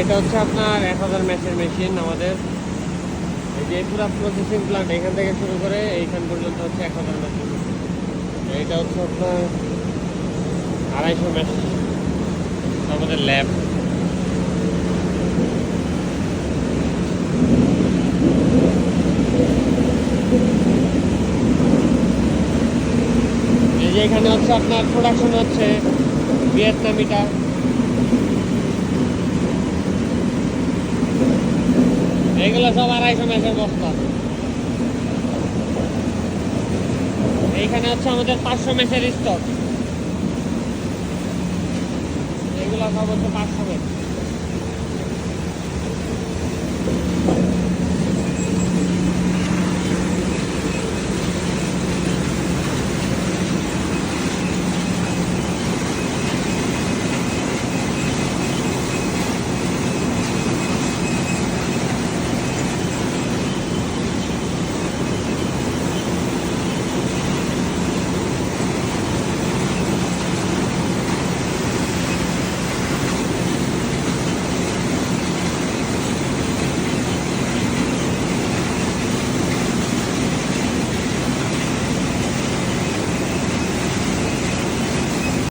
এটা হচ্ছে আপনার এক হাজার ম্যাচের মেশিন আমাদের। এই যে পুরো প্রসেসিং প্লান্ট এখান থেকে শুরু করে এইখান পর্যন্ত হচ্ছে এক হাজার ম্যাচের মেশিন এইটা হচ্ছে আপনার আড়াইশো ম্যাচ। আমাদের ল্যাব এখানে হচ্ছে আপনার প্রোডাকশন হচ্ছে। ভিয়েতনামিটা এইগুলো সব আড়াইশো ম্যাচের বস্তা। এইখানে হচ্ছে আমাদের পাঁচশো ম্যাচের স্টক এগুলো সব হচ্ছে পাঁচশো ম্যাচ